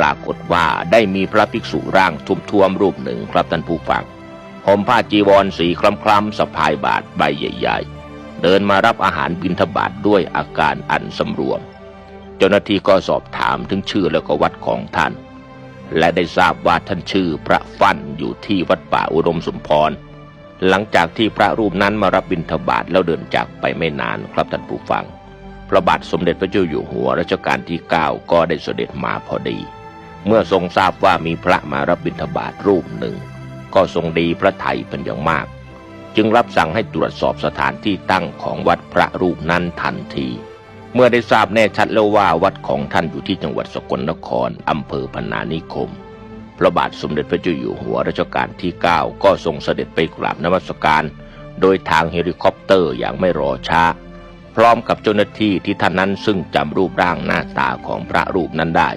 ปรากฏว่าได้มีพระภิกษุร่างทุมทวมรูปหนึ่งครับท่านผู้ฟังห่มผ้าจีวรสีคล้ำๆสะพายบาทใบใหญ่ ๆ เดินมารับอาหารบิณฑบาตด้วยอาการอันสำรวม เจ้าหน้าที่ก็สอบถามถึงชื่อและก็วัดของท่าน และได้ทราบว่าท่านชื่อพระฟั่นอยู่ที่วัดป่าอุดมสมพร หลังจากที่พระรูปนั้นมารับบิณฑบาตแล้วเดินจากไปไม่นานครับท่านผู้ฟังพระบาทสมเด็จพระเจ้าอยู่หัวรัชกาลที่ 9 ก็ได้เสด็จมาพอดี เมื่อทรงทราบว่ามีพระมารับบิณฑบาตรูปหนึ่ง ก็ทรงดีพระไทยเป็นอย่างมาก จึงรับสั่งให้ตรวจสอบสถานที่ตั้งของวัดพระรูปนั้นทันที เมื่อได้ทราบแน่ชัดแล้วว่าวัดของท่านอยู่ที่จังหวัดสกลนครอำเภอพนานิคม พระบาทสมเด็จพระเจ้าอยู่หัวรัชกาลที่ 9 ก็ทรงเสด็จไปกราบนมัสการ โดยทางเฮลิคอปเตอร์อย่างไม่รอช้าพร้อมกับเจ้าหน้าที่ที่ท่านนั้นซึ่งจำรูปร่างหน้าตาของพระรูปนั้นได้